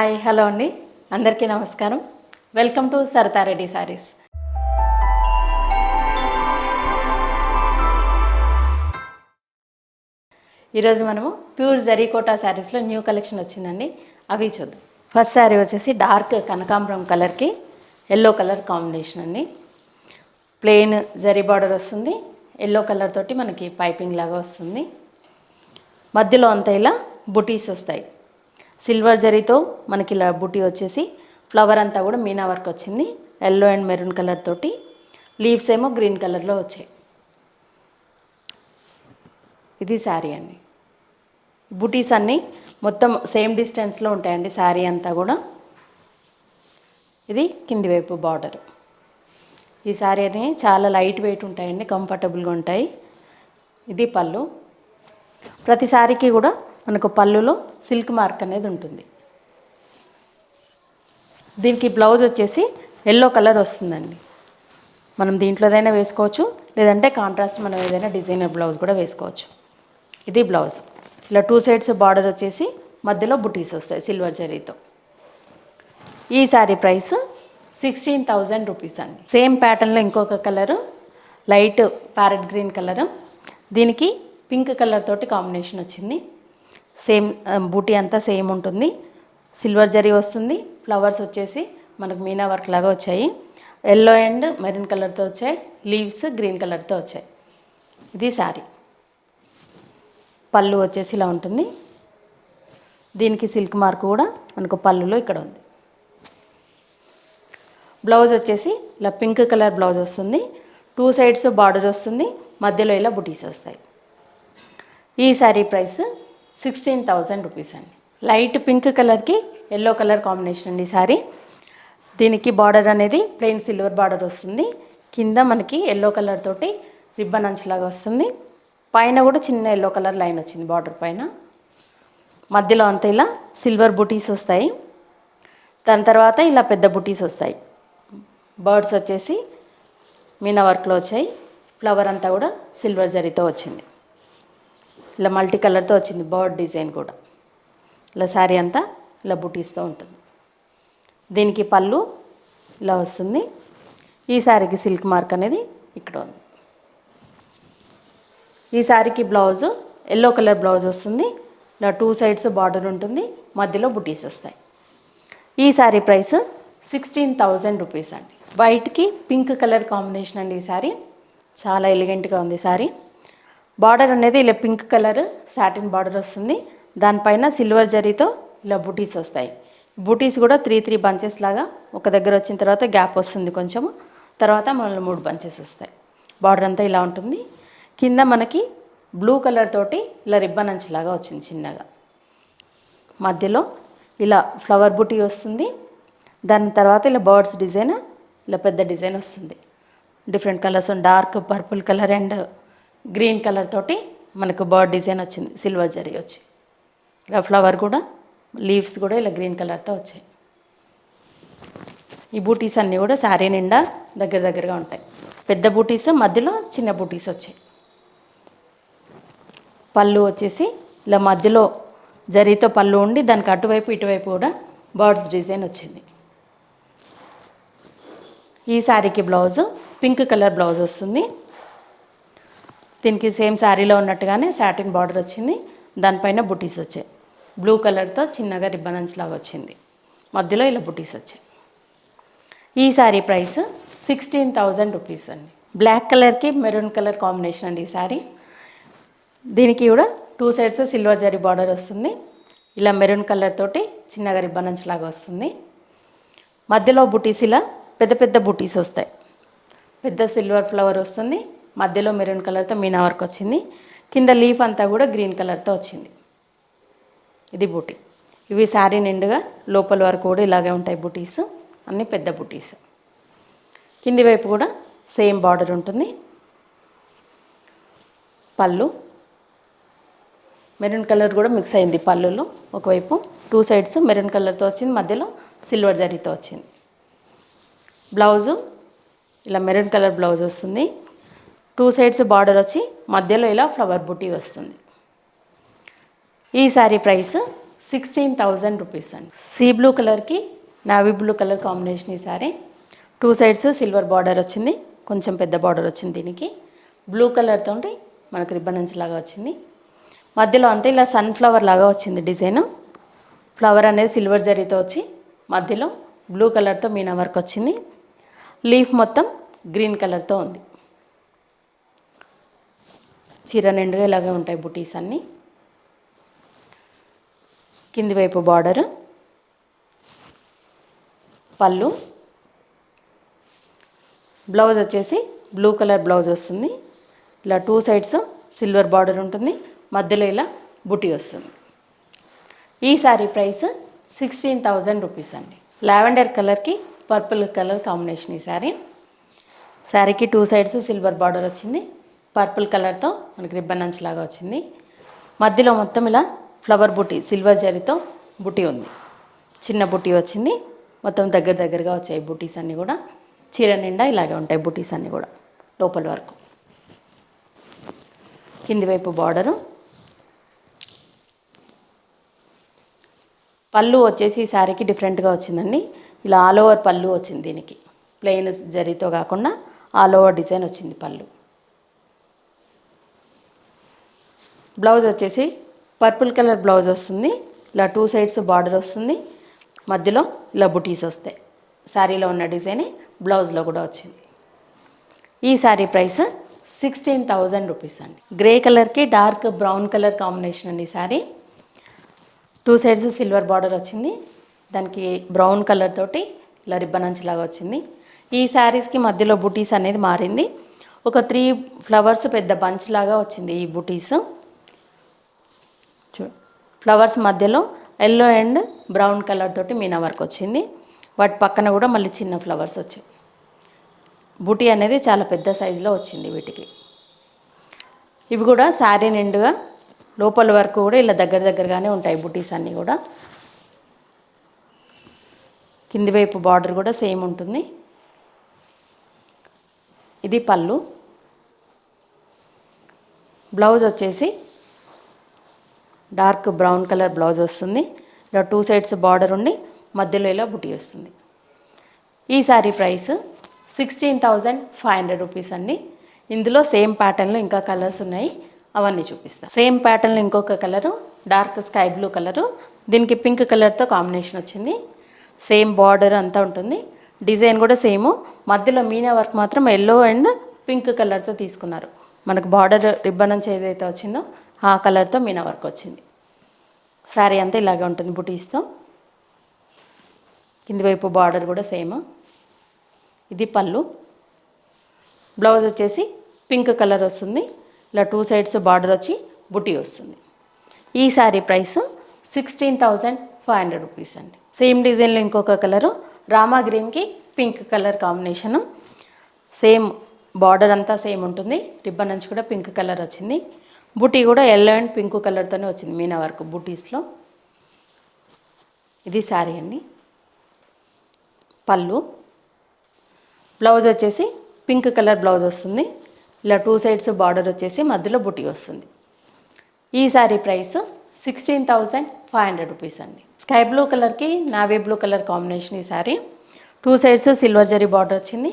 Hi hello అండి. అందరికీ నమస్కారం. వెల్కమ్ టు సరతారెడ్డి శారీస్ ఈరోజు మనము ప్యూర్ జరీకోటా శారీస్లో న్యూ కలెక్షన్ వచ్చిందండి. అవి చూద్దాం. ఫస్ట్ శారీ వచ్చేసి డార్క్ కనకాంబరం కలర్కి ఎల్లో కలర్ కాంబినేషన్ అండి. ప్లెయిన్ జరీ బార్డర్ వస్తుంది. ఎల్లో కలర్ తోటి మనకి పైపింగ్ లాగా వస్తుంది. మధ్యలో అంతా ఇలా బుటీస్ వస్తాయి. సిల్వర్ జరీతో మనకి ఇలా బుటీ వచ్చేసి ఫ్లవర్ అంతా కూడా మీనా వర్క్ వచ్చింది. ఎల్లో అండ్ మెరూన్ కలర్ తోటి. లీవ్స్ ఏమో గ్రీన్ కలర్లో వచ్చాయి. ఇది శారీ అండి. బుటీస్ అన్నీ మొత్తం సేమ్ డిస్టెన్స్లో ఉంటాయండి శారీ అంతా కూడా. ఇది కింది వైపు బార్డర్ ఈ శారీ అని చాలా లైట్ వెయిట్ ఉంటాయండి కంఫర్టబుల్గా ఉంటాయి. ఇది పళ్ళు. ప్రతి శారీకి కూడా మనకు పళ్ళులో సిల్క్ మార్క్ అనేది ఉంటుంది. దీనికి బ్లౌజ్ వచ్చేసి ఎల్లో కలర్ వస్తుందండి. మనం దీంట్లోదైనా వేసుకోవచ్చు లేదంటే కాంట్రాస్ట్ మనం ఏదైనా డిజైనర్ బ్లౌజ్ కూడా వేసుకోవచ్చు. ఇది బ్లౌజ్ ఇలా టూ సైడ్స్ బార్డర్ వచ్చేసి మధ్యలో బుటీస్ వస్తాయి సిల్వర్ జరీతో ఈ sari price sixteen thousand rupees అండి. సేమ్ ప్యాటర్న్లో ఇంకొక colour light parrot green colour దీనికి పింక్ కలర్ తోటి కాంబినేషన్ వచ్చింది. సేమ్ బూటీ అంతా సేమ్ ఉంటుంది. సిల్వర్ జరీ వస్తుంది. ఫ్లవర్స్ వచ్చేసి మనకు మీనా వర్క్ లాగా వచ్చాయి. ఎల్లో అండ్ మెరూన్ కలర్తో వచ్చాయి. లీవ్స్ గ్రీన్ కలర్తో వచ్చాయి. ఇది శారీ. పళ్ళు వచ్చేసి ఇలా ఉంటుంది. దీనికి సిల్క్ మార్క్ కూడా మనకు పళ్ళులో ఇక్కడ ఉంది. బ్లౌజ్ వచ్చేసి ఇలా పింక్ కలర్ బ్లౌజ్ వస్తుంది. టూ సైడ్స్ బార్డర్ వస్తుంది. మధ్యలో ఇలా బుటీస్ వస్తాయి. ఈ sari price sixteen thousand rupees అండి. లైట్ పింక్ కలర్కి ఎల్లో కలర్ కాంబినేషన్ అండి సారీ. దీనికి బార్డర్ అనేది ప్లెయిన్ సిల్వర్ బార్డర్ వస్తుంది. కింద మనకి ఎల్లో కలర్ తోటి రిబ్బన్ అంచులాగా వస్తుంది. పైన కూడా చిన్న ఎల్లో కలర్ లైన్ వచ్చింది బార్డర్ పైన. మధ్యలో అంతా ఇలా సిల్వర్ బుటీస్ వస్తాయి. దాని తర్వాత ఇలా పెద్ద బుటీస్ వస్తాయి. బర్డ్స్ వచ్చేసి మీనా వర్క్లో వచ్చాయి. ఫ్లవర్ అంతా కూడా సిల్వర్ జరీతో వచ్చింది. ఇలా మల్టీ కలర్తో వచ్చింది బర్డ్ డిజైన్ కూడా. ఇలా శారీ అంతా ఇలా బుటీస్తో ఉంటుంది. దీనికి పళ్ళు ఇలా వస్తుంది. ఈ శారీకి సిల్క్ మార్క్ అనేది ఇక్కడ ఉంది. ఈ శారీకి బ్లౌజ్ ఎల్లో కలర్ బ్లౌజ్ వస్తుంది. ఇలా టూ సైడ్స్ బార్డర్ ఉంటుంది. మధ్యలో బుటీస్ వస్తాయి. ఈ sari price sixteen thousand rupees అండి. వైట్కి పింక్ కలర్ కాంబినేషన్ అండి ఈ శారీ. చాలా ఎలిగెంట్గా ఉంది శారీ. బార్డర్ అనేది ఇలా పింక్ కలర్ సాటిన్ బార్డర్ వస్తుంది. దానిపైన సిల్వర్ జరీతో ఇలా బుటీస్ వస్తాయి. బుటీస్ కూడా త్రీ త్రీ బంచెస్ లాగా ఒక దగ్గర వచ్చిన తర్వాత గ్యాప్ వస్తుంది కొంచెము. తర్వాత మనలో మూడు బంచెస్ వస్తాయి. బార్డర్ అంతా ఇలా ఉంటుంది. కింద మనకి బ్లూ కలర్ తోటి ఇలా రిబ్బన్ అంచులాగా వచ్చింది చిన్నగా. మధ్యలో ఇలా ఫ్లవర్ బుటీ వస్తుంది. దాని తర్వాత ఇలా బర్డ్స్ డిజైన్ ఇలా పెద్ద డిజైన్ వస్తుంది. Different colours dark purple colour and green colour తోటి మనకు బర్డ్ డిజైన్ వచ్చింది సిల్వర్ జరీ వచ్చి. ఇలా ఫ్లవర్ కూడా లీవ్స్ కూడా ఇలా గ్రీన్ కలర్తో వచ్చాయి. ఈ బూటీస్ అన్నీ కూడా శారీ నిండా దగ్గర దగ్గరగా ఉంటాయి. పెద్ద బూటీస్ మధ్యలో చిన్న బూటీస్ వచ్చాయి. పళ్ళు వచ్చేసి ఇలా మధ్యలో జరీతో పళ్ళు ఉండి దానికి అటువైపు ఇటువైపు కూడా బర్డ్స్ డిజైన్ వచ్చింది. ఈ శారీకి బ్లౌజ్ పింక్ కలర్ బ్లౌజ్ వస్తుంది. దీనికి సేమ్ శారీలో ఉన్నట్టుగానే సాటిన్ బార్డర్ వచ్చింది. దానిపైన బుటీస్ వచ్చాయి. బ్లూ కలర్తో చిన్నగా రిబ్బన్ లాగా వచ్చింది. మధ్యలో ఇలా బుటీస్ వచ్చాయి. ఈ sari price sixteen thousand rupees అండి. బ్లాక్ కలర్కి మెరూన్ కలర్ కాంబినేషన్ అండి ఈ శారీ. దీనికి కూడా two sides silver zari border వస్తుంది. ఇలా మెరూన్ కలర్ తోటి చిన్నగా రిబ్బన్ లాగా వస్తుంది. మధ్యలో బుటీస్ ఇలా పెద్ద పెద్ద బుటీస్ వస్తాయి. పెద్ద సిల్వర్ ఫ్లవర్ వస్తుంది. మధ్యలో మెరూన్ కలర్తో మీనా వర్క్ వచ్చింది. కింద లీఫ్ అంతా కూడా గ్రీన్ కలర్తో వచ్చింది. ఇది బూటీ. ఇవి శారీ నిండుగా లోపల వరకు కూడా ఇలాగే ఉంటాయి బుటీస్. అన్నీ పెద్ద బుటీస్. కింది వైపు కూడా సేమ్ బార్డర్ ఉంటుంది. పళ్ళు. మెరూన్ కలర్ కూడా మిక్స్ అయింది పళ్ళులో ఒకవైపు. టూ సైడ్స్ మెరూన్ కలర్తో వచ్చింది మధ్యలో సిల్వర్ జరీతో వచ్చింది. బ్లౌజు. ఇలా మెరూన్ కలర్ బ్లౌజ్ వస్తుంది. టూ సైడ్స్ బార్డర్ వచ్చి మధ్యలో ఇలా ఫ్లవర్ బుటీ వస్తుంది. ఈ sari price sixteen thousand rupees అండి. సీ బ్లూ కలర్కి నావీ బ్లూ కలర్ కాంబినేషన్ ఈ sari. Two sides silver border వచ్చింది. కొంచెం పెద్ద బార్డర్ వచ్చింది దీనికి. బ్లూ కలర్తో మనకు రిబ్బన్ అంచులాగా వచ్చింది. మధ్యలో అంతా ఇలా సన్ఫ్లవర్ లాగా వచ్చింది డిజైన్. ఫ్లవర్ అనేది సిల్వర్ జరీతో వచ్చి మధ్యలో బ్లూ కలర్తో మీనా వర్క్ వచ్చింది. లీఫ్ మొత్తం గ్రీన్ కలర్తో ఉంది. చీర నిండుగా ఇలాగే ఉంటాయి బుటీస్ అన్నీ. కింది వైపు బార్డర్. పళ్ళు. బ్లౌజ్ వచ్చేసి బ్లూ కలర్ బ్లౌజ్ వస్తుంది. ఇలా టూ సైడ్స్ సిల్వర్ బార్డర్ ఉంటుంది. మధ్యలో ఇలా బుటీ వస్తుంది. ఈ sari price sixteen thousand rupees అండి. లావెండర్ కలర్కి పర్పుల్ కలర్ కాంబినేషన్ ఈ శారీ శారీకి టూ సైడ్స్ సిల్వర్ బార్డర్ వచ్చింది. పర్పుల్ కలర్తో మనకి రిబ్బన్ అంచులాగా వచ్చింది. మధ్యలో మొత్తం ఇలా ఫ్లవర్ బుటీ సిల్వర్ జరీతో బుటీ ఉంది. చిన్న బుటీ వచ్చింది. మొత్తం దగ్గర దగ్గరగా వచ్చాయి బుటీస్ అన్నీ కూడా. చీర నిండా ఇలాగే ఉంటాయి బుటీస్ అన్నీ కూడా లోపల వరకు. కింది వైపు బార్డరు. పళ్ళు వచ్చేసి ఈ శారీకి డిఫరెంట్గా వచ్చిందండి. ఇలా ఆల్ ఓవర్ పళ్ళు వచ్చింది దీనికి. ప్లెయిన్ జరీతో కాకుండా ఆల్ ఓవర్ డిజైన్ వచ్చింది పళ్ళు. బ్లౌజ్ వచ్చేసి పర్పుల్ కలర్ బ్లౌజ్ వస్తుంది. ఇలా టూ సైడ్స్ బార్డర్ వస్తుంది. మధ్యలో ఇలా బుటీస్ వస్తాయి. శారీలో ఉన్న డిజైన్ బ్లౌజ్లో కూడా వచ్చింది. ఈ sari price sixteen thousand rupees అండి. గ్రే కలర్కి డార్క్ బ్రౌన్ కలర్ కాంబినేషన్ అండి ఈ sari two sides silver border వచ్చింది. దానికి బ్రౌన్ కలర్ తోటి ఇలా రిబ్బన్ అంచులాగా వచ్చింది. ఈ శారీస్కి మధ్యలో బుటీస్ అనేది మారింది. ఒక త్రీ ఫ్లవర్స్ పెద్ద బంచ్ లాగా వచ్చింది ఈ బుటీస్. ఫ్లవర్స్ మధ్యలో ఎల్లో అండ్ బ్రౌన్ కలర్ తోటి మీనా వర్క్ వచ్చింది. వాటి పక్కన కూడా మళ్ళీ చిన్న ఫ్లవర్స్ వచ్చాయి. బుటీ అనేది చాలా పెద్ద సైజులో వచ్చింది వీటికి. ఇవి కూడా శారీ నిండుగా లోపల వరకు కూడా ఇలా దగ్గర దగ్గరగానే ఉంటాయి బుటీస్ అన్నీ కూడా. కింది వైపు బార్డర్ కూడా సేమ్ ఉంటుంది. ఇది పళ్ళు. బ్లౌజ్ వచ్చేసి డార్క్ బ్రౌన్ కలర్ బ్లౌజ్ వస్తుంది. ఇలా టూ సైడ్స్ బార్డర్ ఉండి మధ్యలో ఇలా బుటీ వస్తుంది. ఈ sari price sixteen thousand five hundred rupees అండి. ఇందులో సేమ్ ప్యాటర్న్లో ఇంకా కలర్స్ ఉన్నాయి. అవన్నీ చూపిస్తాను సేమ్ ప్యాటర్న్లో ఇంకొక colour dark sky blue colour. దీనికి పింక్ కలర్తో కాంబినేషన్ వచ్చింది. సేమ్ బార్డర్ అంతా ఉంటుంది. డిజైన్ కూడా సేమ్. మధ్యలో మీనా వర్క్ మాత్రం ఎల్లో అండ్ పింక్ కలర్తో తీసుకున్నారు. మనకు బార్డర్ రిబ్బన్ నుంచి ఏదైతే వచ్చిందో ఆ కలర్తో మీనా వర్క్ వచ్చింది. శారీ అంతా ఇలాగే ఉంటుంది బుటీస్తో. కింది వైపు బార్డర్ కూడా సేమ్. ఇది పళ్ళు. బ్లౌజ్ వచ్చేసి పింక్ కలర్ వస్తుంది. ఇలా టూ సైడ్స్ బార్డర్ వచ్చి బుటీ వస్తుంది. ఈ sari price sixteen thousand five hundred rupees అండి. సేమ్ డిజైన్లో ఇంకొక కలరు. రామా గ్రీన్కి pink colour combination. Same border అంతా సేమ్ ఉంటుంది. రిబ్బన్ నుంచి కూడా పింక్ కలర్ వచ్చింది. బుటీ కూడా ఎల్లో అండ్ పింక్ కలర్తోనే వచ్చింది మీనా వర్క్ బుటీస్లో. ఇది శారీ అండి. పళ్ళు. బ్లౌజ్ వచ్చేసి పింక్ కలర్ బ్లౌజ్ వస్తుంది. ఇలా టూ సైడ్స్ బార్డర్ వచ్చేసి మధ్యలో బుటీ వస్తుంది. ఈ sari price sixteen thousand five hundred rupees అండి. స్కై బ్లూ కలర్కి నావీ బ్లూ కలర్ కాంబినేషన్ ఈ sari. Two sides silver zari border వచ్చింది.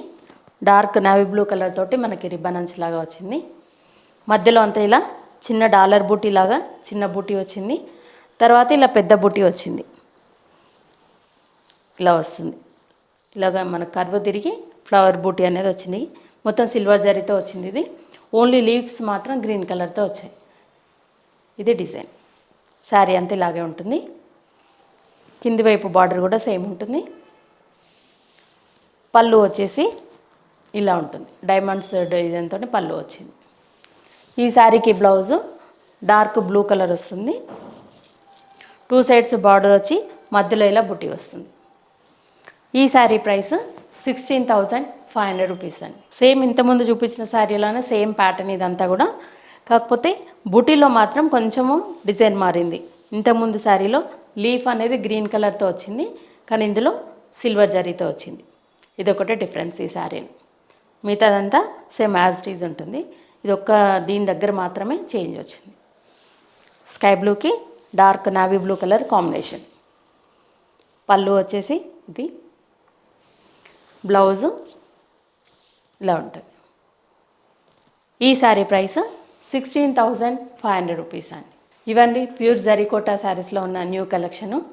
డార్క్ నావీ బ్లూ కలర్ తోటి మనకి రిబ్బన్ అంచ్ లాగా వచ్చింది. మధ్యలో అంతా ఇలా చిన్న డాలర్ బూటీ లాగా చిన్న బూటీ వచ్చింది. తర్వాత ఇలా పెద్ద బూటీ వచ్చింది. ఇలా వస్తుంది. ఇలాగా మన కర్వ్ తిరిగి ఫ్లవర్ బూటీ అనేది వచ్చింది. మొత్తం సిల్వర్ జరీతో వచ్చింది ఇది. ఓన్లీ లీవ్స్ మాత్రం గ్రీన్ కలర్తో వచ్చాయి. ఇది డిజైన్. శారీ అంతా ఇలాగే ఉంటుంది. కింది వైపు బార్డర్ కూడా సేమ్ ఉంటుంది. పళ్ళు వచ్చేసి ఇలా ఉంటుంది. డైమండ్స్ డిజైన్తో పళ్ళు వచ్చింది. ఈ శారీకి బ్లౌజు డార్క్ బ్లూ కలర్ వస్తుంది. టూ సైడ్స్ బార్డర్ వచ్చి మధ్యలో ఇలా బుట్టి వస్తుంది. ఈ sari price sixteen thousand five hundred rupees అండి. సేమ్ ఇంతకుముందు చూపించిన శారీలోనే సేమ్ ప్యాటర్న్ ఇదంతా కూడా. కాకపోతే బుటీలో మాత్రం కొంచెము డిజైన్ మారింది. ఇంతకుముందు శారీలో లీఫ్ అనేది గ్రీన్ కలర్తో వచ్చింది. కానీ ఇందులో సిల్వర్ జరీతో వచ్చింది. ఇది ఒకటే డిఫరెన్స్ ఈ శారీలో. మిగతాదంతా సేమ్ యాజ్ టీజ్ ఉంటుంది. ఇది ఒక్క దీని దగ్గర మాత్రమే చేంజ్ వచ్చింది. స్కై బ్లూకి dark navy blue colour combination. పళ్ళు వచ్చేసి ఇది. బ్లౌజు ఇలా ఉంటుంది. ఈ sari price sixteen thousand five hundred rupees అండి. ఇవండి ప్యూర్ జరీకోటా శారీస్లో ఉన్న న్యూ కలెక్షను.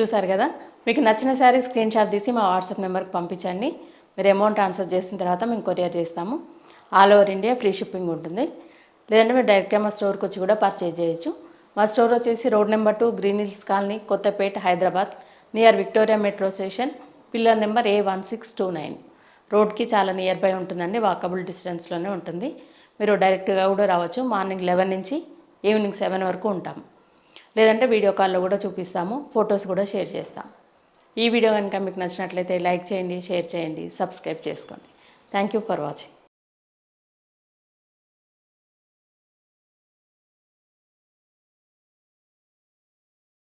చూసారు కదా? మీకు నచ్చిన శారీ స్క్రీన్ షాట్ తీసి మా వాట్సాప్ నెంబర్కి పంపించండి. మీరు అమౌంట్ ట్రాన్స్ఫర్ చేసిన తర్వాత మేము కొరియర్ చేస్తాము. All over India free shipping ఉంటుంది. లేదంటే మీరు డైరెక్ట్గా మా స్టోర్కి వచ్చి కూడా పర్చేజ్ చేయొచ్చు. మా స్టోర్ వచ్చేసి road number two green hills colony Kothapet Hyderabad near Victoria metro station pillar number A one six two nine. రోడ్కి చాలా నియర్ బై ఉంటుందండి వాకబుల్ డిస్టెన్స్లోనే ఉంటుంది. మీరు డైరెక్ట్గా కూడా రావచ్చు మార్నింగ్ లెవెన్ నుంచి ఈవినింగ్ సెవెన్ వరకు ఉంటాం. లేదంటే వీడియో కాల్లో కూడా చూపిస్తాము ఫొటోస్ కూడా షేర్ చేస్తాం. ఈ వీడియో కనుక మీకు నచ్చినట్లయితే లైక్ చేయండి షేర్ చేయండి సబ్స్క్రైబ్ చేసుకోండి. Thank you for watching.